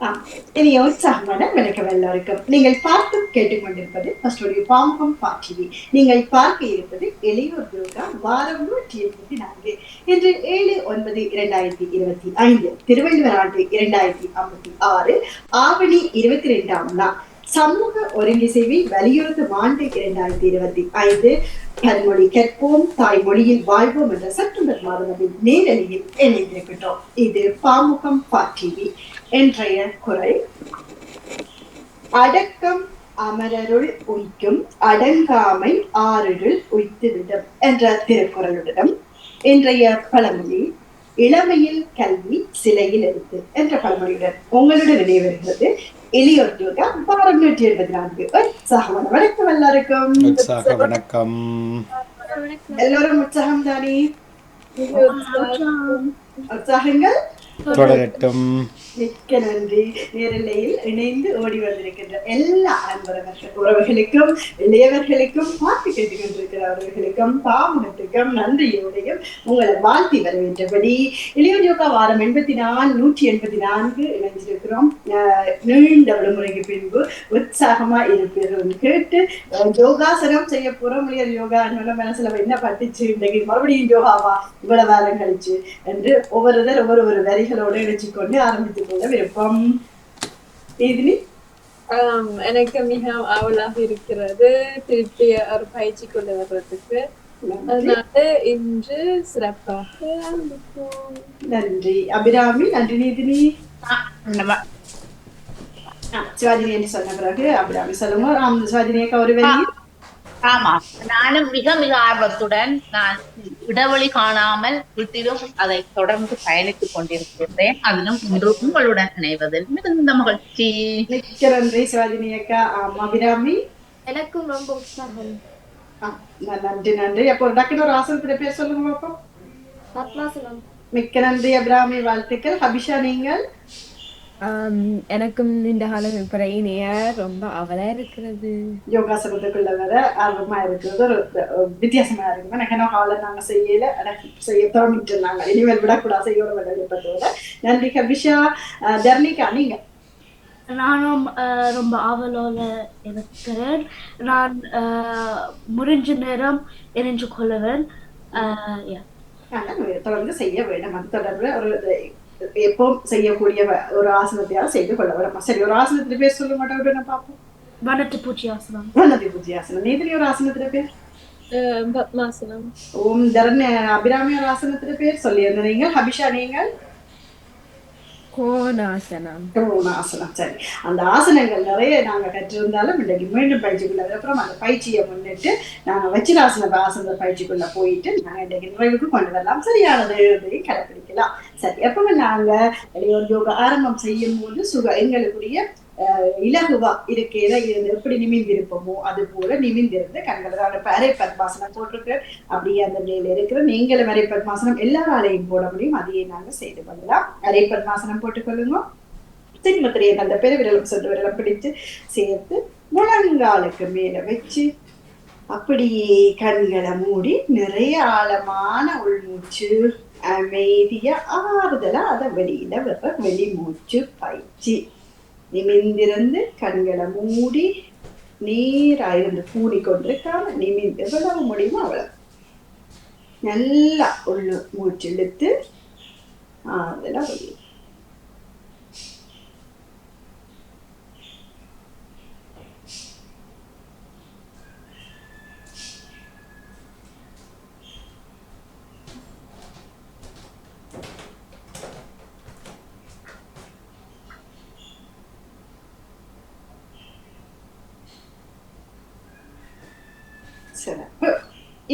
இனிய உற்சாகமான வணக்கம் எல்லாருக்கும் நீங்கள் பார்த்து கேட்டுக்கொண்டிருப்பது ஃபர்ஸ்டுடைய பாம்பம் பாட்டிவி நீங்கள் பார்க்க இருப்பது இளையோர் துர்கா வாரம் நூற்றி எழுபத்தி நான்கு. இன்று ஏழு ஒன்பது இரண்டாயிரத்தி இருபத்தி ஐந்து திருவள்ளுவர் ஆண்டு இரண்டாயிரத்தி ஐம்பத்தி ஆறு ஆவணி இருபத்தி ரெண்டாம் நாள். சமூக ஒருங்கிசைவை வலியுறுத்தும் ஆண்டு இரண்டாயிரத்தி இருபத்தி ஐந்து. பன்மொழி கேட்போம் தாய்மொழியில் வாழ்வோம் என்ற செப்டம்பர் மாதத்தில் நேரலையில் இணைந்திருக்கின்றோம். இது பாமுகம் பாட்டிவி என்றைய குரல். அடக்கம் அமரருள் உய்க்கும் அடங்காமை ஆறுருள் உய்த்துவிடும் என்ற திருக்குறளுடன் இன்றைய பழமொழி இளமையில் கல்வி சிலையில் எழுத்து என்ற பழமொழியுடன் உங்களுடன் நினைவருகிறது யோகா வாரம் நூற்றி எழுபத்தி நான்கு உற்சாகமான வணக்கம் எல்லாருக்கும். உற்சாக வணக்கம். எல்லோரும் உற்சாகம் தானே? உற்சாகங்கள்? தொடரட்டும். மிக்க நன்றி. நேரலையில் இணைந்து ஓடி வந்திருக்கின்ற எல்லா அன்பரக உறவுகளுக்கும் இளையவர்களுக்கும் பார்த்து கேட்டுக்கொண்டிருக்கிறவர்களுக்கும் தாமதத்துக்கும் நன்றியோடையும் உங்களை வாழ்த்தி வரவேற்றபடி இளையோஜோக்கா யோகா வாரம் எண்பத்தி நாலு நூற்றி எண்பத்தி நான்கு இணைஞ்சிருக்கிறோம் அஹ் நீண்ட விடுமுறைக்கு பின்பு உற்சாகமா இருப்பீர்கள் கேட்டு யோகாசனம் செய்ய போறோம். இளையர் யோகா மனசுல என்ன பட்டுச்சு? இன்னைக்கு மறுபடியும் யோகாவா? இவ்வளவு காலம் கழிச்சு என்று ஒவ்வொருவர் ஒவ்வொரு ஒரு வரிகளோடு இணைச்சுக்கொண்டு ஆரம்பித்து கொள்ள விருப்பம் ஆம், எனக்கு மிகவும் ஆவலாக இருக்கிறது திருப்பி ஒரு பயிற்சி கொண்டு வர்றதுக்கு அதனால இன்று சிறப்பாக நன்றி. அபிராமி நன்றி நீதினி. ஆ, சிவாஜினி என்று சொன்ன பிறகு அபிராமி சொல்லுங்க. ராம் சிவாஜினி அக்கா ஒரு ஆமா. நானும் மிக மிக ஆர்வத்துடன் நான் இடைவெளி காணாமல் வீட்டிலும் அதை தொடர்ந்து பயணித்துக் கொண்டிருக்கிறேன். அதிலும் இன்று உங்களுடன் இணைவதில் மிகுந்த மகிழ்ச்சி. மிக்க நன்றி சிவாஜினி அக்கா. ஆம் அபிராமி எனக்கும் ரொம்ப நன்றி நன்றி. அப்போ டக்குனு ஒரு ஆசனத்துல பேர் சொல்லுங்க மிக்க நன்றி அபிராமி. வாழ்த்துக்கள். அபிஷா நீங்கள்? எனக்கும் இந்த காலம் இப்ப இனிய ரொம்ப அவலா இருக்கிறது. யோகாசனத்துக்குள்ள வர ஆர்வமா இருக்கிறது ஒரு வித்தியாசமா இருக்கு எனக்கு என்ன ஹால நாங்க செய்யல. ஆனா செய்ய தோணிட்டு இருந்தாங்க இனிமேல் விடக்கூடாது செய்யோட விடப்பட்டதோட நன்றி கபிஷா. தர்ணிகா நீங்க? நானும் ரொம்ப ஆவலோட இருக்கிறேன். நான் முடிஞ்ச நேரம் இணைஞ்சு கொள்ளுவேன். தொடர்ந்து செய்ய வேண்டும் அது தொடர்புல ஒரு எப்பவும் செய்யக்கூடிய ஒரு ஆசனத்தையாவது செய்து கொள்ள வேணும் சரி ஒரு ஆசனத்துல பேர் சொல்ல மாட்டோம் நான் பார்ப்போம். வனட்டு பூச்சி ஆசனம் வனதி பூஜை ஆசனம் நீதிலி ஒரு ஆசனத்துல பேர்? பத்மாசனம். ஓம் தரன் அபிராமி ஒரு ஆசனத்துல பேர் சொல்லியிருந்தீங்க. நீங்கள் அபிஷா நீங்கள்? கோணாசனம் கோணாசனம் சரி அந்த ஆசனங்கள் நிறைய நாங்கள் கற்றிருந்தாலும் இன்றைக்கு மீண்டும் பயிற்சிக்குள்ள அப்புறம் அந்த பயிற்சியை முன்னிட்டு நாங்கள் வச்சிராசன ஆசன பயிற்சிக்குள்ள போயிட்டு நாங்கள் இன்றைக்கு நிறைவுக்கு கொண்டு வரலாம். சரியானது என்பதையும் கடைபிடிக்கலாம் சரி எப்பவும் நாங்கள் ஒரு யோகா ஆரம்பம் செய்யும் போது சுக எங்களுக்குரிய இலகுவா இருக்கையில இருந்து எப்படி நிமிந்திருப்போமோ அது போல நிமிந்திருந்து கண்களை இப்ப அரை பத்மாசனம் போட்டிருக்கு. அப்படியே அந்த நிலையில இருக்கிற நீங்களும் அரை பத்மாசனம் எல்லாராலையும் போட முடியும். அதையே நாங்க செய்து கொள்ளலாம். அரை பத்மாசனம் போட்டுக்கொள்ளுங்க சின்மத்திரையை அந்த பெருவிரலும் சொட்டு விரலும் பிடிச்சு சேர்த்து முழங்காலுக்கு மேல வச்சு அப்படியே கண்களை மூடி நிறைய ஆழமான உள்மூச்சு அமைதியா ஆறுதலா அதை வெளியில வெப்ப வெளிமூச்சு பயிற்சி. நிமிந்திருந்து கண்களை மூடி நேரா இருந்து மூடிக்கொண்டிருக்காம நிமிந்து எவ்வளவு முடியுமோ அவ்வளவு. நல்லா உள்ள மூச்சு இழுத்து ஆறுதலா வெளியே சிறப்பு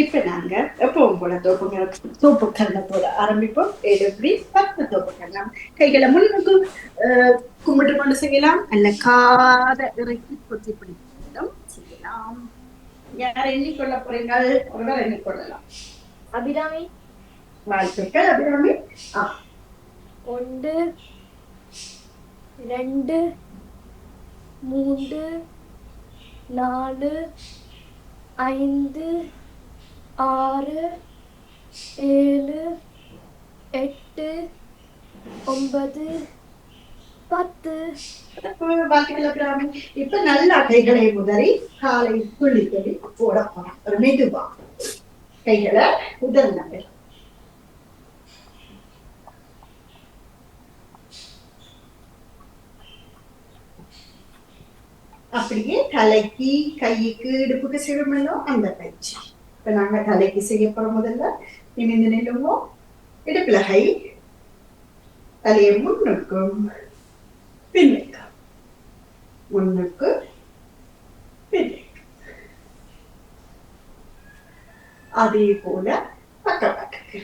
இப்ப நாங்க எப்பவும் போல தோப்பு தோப்பு கரணத்தோட ஆரம்பிப்போம். எழுப்பி பத்து தோப்பு கரணம் கைகளை முன்னுக்கு கும்பிட்டு கொண்டு செய்யலாம். அல்ல காத இறக்கி கொத்தி பிடிக்கும் செய்யலாம். யார் எண்ணிக்கொள்ள போறீங்கள்? ஒருவர் எண்ணிக்கொள்ளலாம். அபிராமி. வாழ்த்துக்கள் அபிராமி. ஒன்று ரெண்டு மூன்று நாலு ஐந்து ஆறு ஏழு எட்டு ஒன்பது பத்து. வாழ்த்துக்கள் இப்ப நல்ல கைகளை உதறி காலை துள்ளிக்கடி போட போறோம். மெதுவா. கைகளை உதறினாங்க. அப்படியே தலைக்கு கைக்கு இடுப்புக்கு செய்வோமோ அந்த பயிற்சி. இப்ப நாங்க தலைக்கு செய்ய போறோம் முதல்ல. நிமிந்து நில்லுவோம் இடுப்புல கை தலையை முன்னுக்கும் பின்னுக்கும் முன்னுக்கு பின்னுக்கு. அதே போல பக்க பக்கக்கு.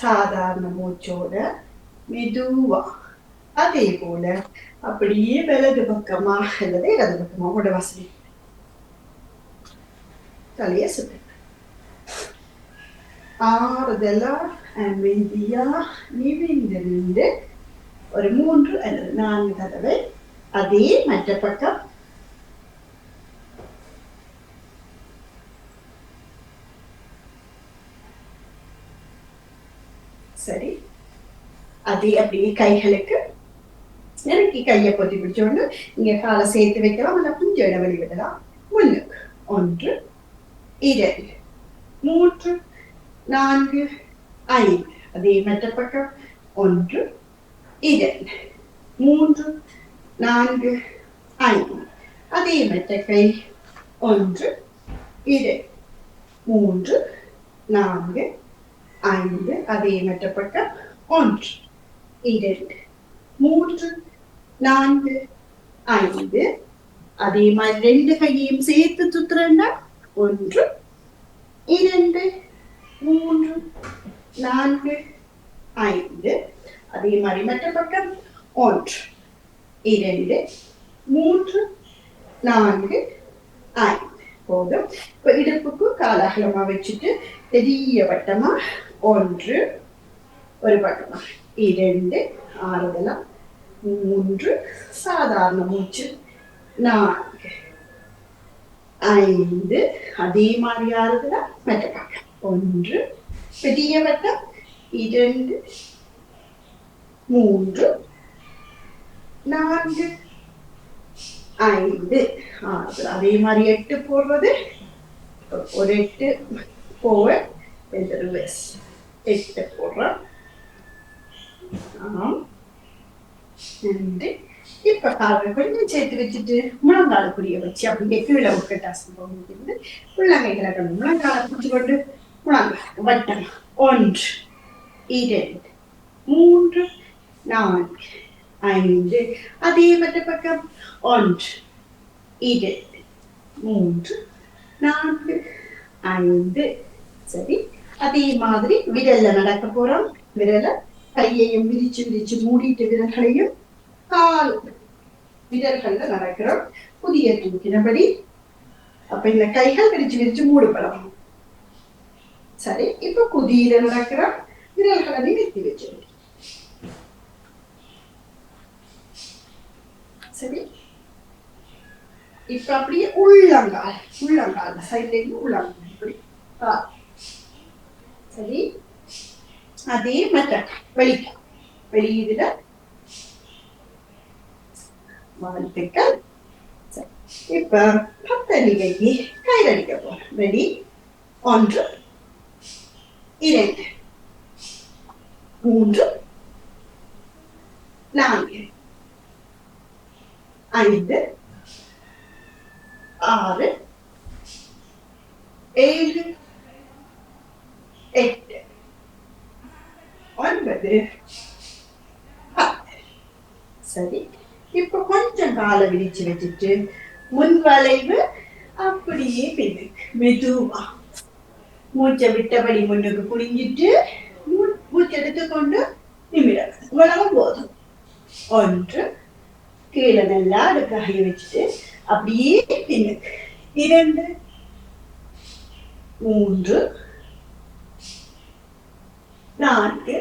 சாதாரண மூச்சோட மெதுவா அதே போல அப்படியே வலது பக்கமா அல்லது இடது பக்கமா உட வசதி தலைய சுத்து. ஆறுதலா அமைதியா நின்று ஒரு மூன்று அல்லது நான்கு தடவை அதே மற்ற பக்கம். சரி. அதே அப்படியே கைகளுக்கு இறக்கி கையை பொத்தி பிடிச்சோண்டு இங்க காலை சேர்த்து வைக்கலாம். அல்ல கொஞ்சம் இடைவெளி விடலாம். முன்னுக்கு ஒன்று இரண்டு மூன்று நான்கு ஐந்து. அதே மற்ற பக்கம். ஒன்று இரண்டு மூன்று நான்கு ஐந்து. அதே மற்ற கை. ஒன்று இரண்டு மூன்று நான்கு ஐந்து. அதே மற்ற பக்கம். ஒன்று இரண்டு மூன்று நான்கு. ஐந்து. அதே மாதிரி ரெண்டு கையையும் சேர்த்து சுத்துறேன்னா ஒன்று இரண்டு மூன்று நான்கு ஐந்து. அதே மாதிரி மற்ற பக்கம் ஒன்று இரண்டு மூன்று நான்கு ஐந்து. போதும். இப்போ இடுப்புக்கு காலகலமா வச்சுட்டு பெரிய வட்டமா ஒன்று ஒரு பக்கமா. இரண்டு ஆறுதலாம் மூன்று சாதாரண மூச்சு. நான்கு ஐந்து அதே மாதிரி ஆறுதலா மற்ற பக்கம் ஒன்று பெரிய வட்டம். இரண்டு மூன்று நான்கு. ஐந்து. ஆறு அதே மாதிரி எட்டு போடுறது. ஒரு எட்டு போவ. ரிவர்ஸ் எட்டு போடுறோம். ஆம். ரெண்டு இப்ப காலை கொஞ்சம் சேர்த்து வச்சுட்டு முழங்கால குறிய வச்சு அப்படியே கீழே உட்கட்டாசம் போகும்போது உள்ளங்கைகளை கொண்டு முழங்கால பிடிச்சு கொண்டு முழங்கால வட்டம் ஒன்று இரண்டு மூன்று நான்கு ஐந்து. அதே மற்ற பக்கம் ஒன்று இரண்டு மூன்று நான்கு ஐந்து. சரி. அதே மாதிரி விரல்ல நடக்க போறோம். விரலை கையையும் விரிச்சு விரிச்சு மூடிட்டு விரல்களையும் கால் விரல்கள்ல நடக்கிறோம். புதிய தூக்கினபடி. அப்ப இந்த கைகள் விரிச்சு விரிச்சு மூடுபடும் சரி இப்ப குதியில நடக்கிறோம். விரல்களை நிமித்தி வச்சிருக்கேன் சரி. இப்ப அப்படியே உள்ளங்கால் உள்ளங்கால் சைட்ல இருந்து உள்ளங்கால் இப்படி. சரி. அதே மெத்தட் வெளிக்கா. வெளி இதுல வாழ்த்துக்கள் இப்ப பத்தடிகைக்கு கைரடிக்க போறோம் ரெடி ஒன்று இரண்டு மூன்று நான்கு ஐந்து ஆறு ஏழு எட்டு ஒன்பது சரி. இப்ப கொஞ்சம் காலை விரிச்சு வச்சுட்டு முன் வளைவு அப்படியே பின்னுக்கு. மெதுவா. மூச்சை விட்டபடி முன்னுக்கு புரிஞ்சிட்டு மூச்சு எடுத்துக்கொண்டு நிமிடம் இவ்வளவும் போதும். ஒன்று கீழே நல்லா அடுக்காக வச்சுட்டு அப்படியே பின்னுக்கு. இரண்டு மூன்று நான்கு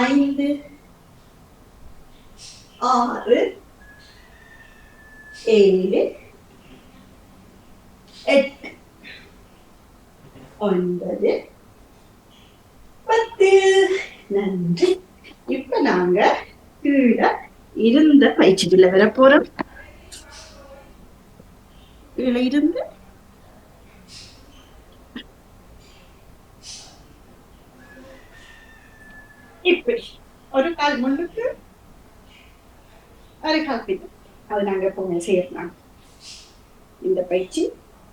ஐந்து ஆறு ஏழு எட்டு ஒன்பது பத்து நன்றி இப்ப நாங்க கீழே இருந்த பயிற்சிக்குள்ள வர போறோம் கீழே இருந்து இப்படி ஒரு கால் முன்னுக்கு ஒரு கால் பின்னுக்கு அது நாங்க எப்பவுமே செய்யறோம் இந்த பயிற்சி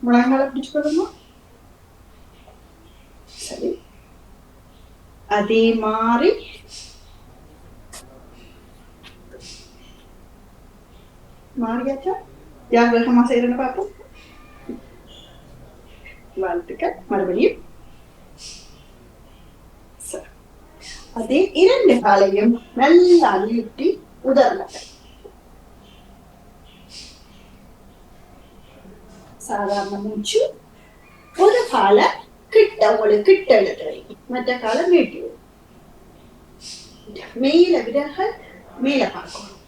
முழங்கால பிடிச்சுக்கொள்ளணும் சரி அதே மாதிரி மாறியாச்சா யார் வேகமா செய்யறேன்னு பார்ப்போம் வாழ்த்துக்கள் மறுபடியும் சரி. அதே இரண்டு காலையும் நல்லா நீட்டி உதறலாம். சாதாரண மூச்சு. ஒரு கால கிட்ட உங்களுக்கு கிட்ட எழுது மற்ற காலை நீட்டி மேல விரல்கள் மேல பார்க்கணும்.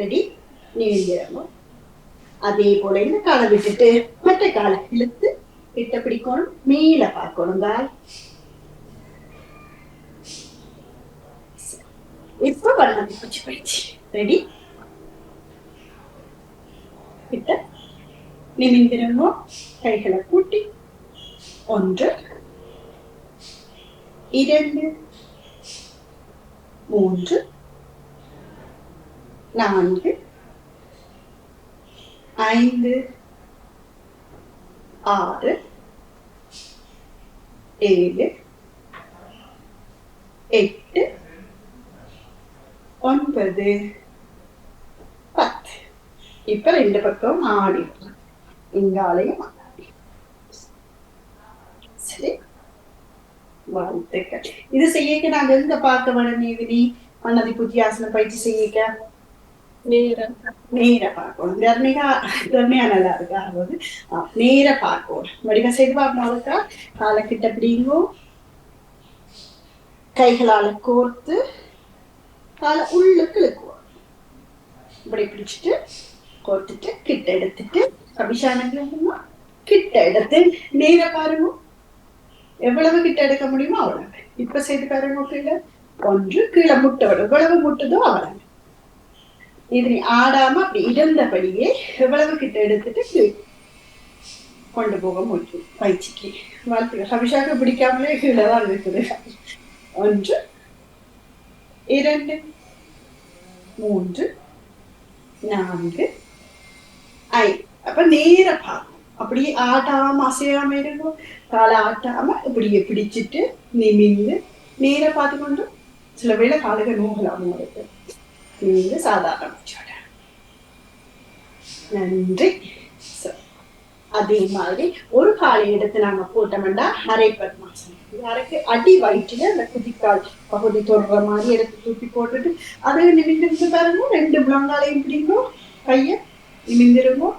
ரெடி? நீங்கிறோம் அதே போல இந்த காலை விட்டுட்டு மற்ற காலை இழுத்து கிட்ட பிடிக்கணும் மேல பார்க்கணும் கால் இப்போ வண்ணாதி பூச்சி பயிற்சி ரெடி கிட்ட நிமிந்திருங்கோ கைகளை கூட்டி ஒன்று இரண்டு மூன்று நான்கு ஐந்து ஆறு ஏழு எட்டு ஒன்பது பத்து. இப்ப ரெண்டு பக்கம் ஆடி இங்காலையும் ஆடி சரி. வாழ்த்துக்கள். இது செய்யக்க நாங்க எங்க பார்க்க நீ மன்னதி புத்தியாசன பயிற்சி செய்யக்க? நேர. பார்க்கணும். தர்மிகா தர்மியா நல்லா இருக்கா? நேர பார்க்கணும். வடிவ செய்து பார்க்கணும் இருக்கா காலை கிட்ட பிடிங்கோ. கைகளால கோர்த்து. காலை உள்ளுக்கு இழுக்குவோம் இப்படி பிடிச்சிட்டு கோர்த்துட்டு கிட்ட எடுத்துட்டு அபிஷானங்களா கிட்ட எடுத்து நேர பாருங்க. எவ்வளவு கிட்ட எடுக்க முடியுமோ அவ்வளவு. இப்ப செய்து பாருங்க கீழே. ஒன்று கீழே முட்டை எவ்வளவு முட்டுதோ அவ்வளவு. இதனை ஆடாம அப்படி இருந்தபடியே எவ்வளவு கிட்ட எடுத்துட்டு கொண்டு போக முடியும் பயிற்சிக்கு. வாழ்த்துக்கள். அபிஷாக பிடிக்காமலே கீழே தான் இருக்குது. ஒன்று இரண்டு மூன்று நான்கு ஐ. அப்ப நேர பார்க்கணும் அப்படியே ஆட்டாம அசையாம இருக்கும் காலை ஆட்டாம இப்படியே பிடிச்சிட்டு நிமிந்து நேர பார்த்து கொண்டு சில வேளை காலுக நோகலாம் உங்களுக்கு நீங்க சாதாரண மூச்சோட நன்றி. அதே மாதிரி ஒரு காலை எடுத்து நாங்க போட்டோம்னா அரை பத்மாசனம் யாருக்கு அடி வயிற்றுல அந்த குதிக்கால் பகுதி தொடுற மாதிரி எடுத்து தூக்கி போட்டுட்டு அதை நிமிந்திருந்து பாருங்க. ரெண்டு முழங்காலையும் பிடிங்கோ கைய நிமிந்திருங்கோ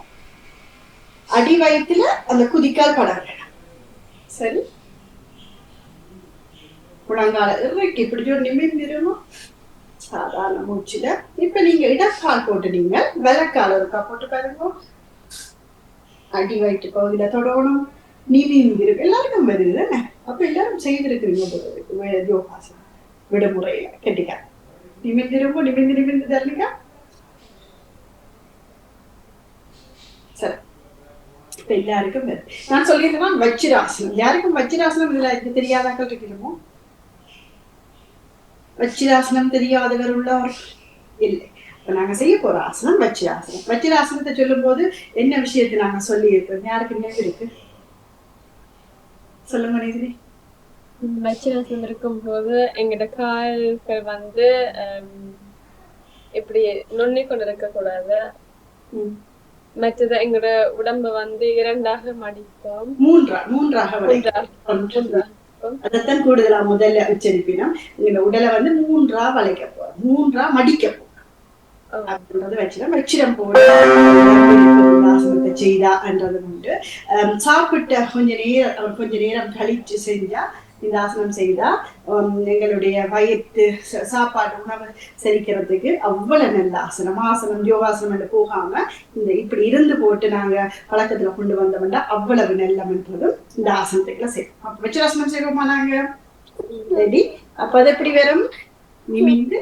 அடி வயத்துல அந்த குதிக்கால் பட வேணும். சரி. முழங்கால இறக்கி பிடிச்சோ நிமிந்திருமோ சாதாரண மூச்சுல. இப்ப நீங்க இடக்கால் போட்டுட்டீங்க விலக்கால் இருக்கா போட்டு பாருங்க. அடி வயிற்று பகுதியில தொடணும். நிமிந்திருக்கு எல்லாருக்கும் வருது தானே? அப்ப எல்லாரும் செய்திருக்கிறீங்க யோகாசனம். விடுமுறையில கெட்டிக்கா நிமிந்திரும்போ நிமிந்து நிமிந்து தரலிங்க சரி இப்ப எல்லாருக்கும் வருது நான் சொல்லியிருந்தேன் வச்சிராசனம் யாருக்கும் வச்சிராசனம் இதுல இது தெரியாதாக்கள் இருக்கணுமோ வச்சிராசனம் தெரியாதவர் உள்ளவர் இல்லை இப்ப நாங்க செய்ய போற ஆசனம் வச்சிராசனம் வச்சிராசனத்தை சொல்லும் போது என்ன விஷயத்தை நாங்க சொல்லி இருக்கோம் யாருக்கு நினைவு இருக்கு சொல்லுங்க நீதிரி வச்சிராசனம் இருக்கும்போது எங்கட கால்கள் வந்து இப்படி நுண்ணி கொண்டு இருக்க கூடாது மற்றது எங்களோட உடம்ப வந்து இரண்டாக மடிப்போம் மூன்றா மூன்றாக. அதைத்தான் கூடுதலா முதல்ல உச்சரிப்பினோம். இந்த உடலை வந்து மூன்றா வளைக்க போறோம். மூன்றா மடிக்க போறோம். அப்படின்றத வச்சுதான் வச்சிடம் போட செய்தா என்றது உண்டு. சாப்பிட்ட கொஞ்ச நேரம் கொஞ்ச நேரம் கழிச்சு செஞ்சா இந்த ஆசனம் செய்தா ஹம், எங்களுடைய வயிற்று சாப்பாடு உணவு செரிக்கிறதுக்கு அவ்வளவு நல்ல ஆசனம். ஆசனம் யோகாசனம் போகாம இந்த இப்படி இருந்து போட்டு நாங்க பழக்கத்துல கொண்டு வந்தோம்னா அவ்வளவு நல்லம்ன்றதும் இந்த ஆசனத்துக்குள்ள செய்யும் அப்ப வச்சிராசனம் செய்வோமா நாங்க? ரெடி அப்ப அது எப்படி வரும்? நிமிந்து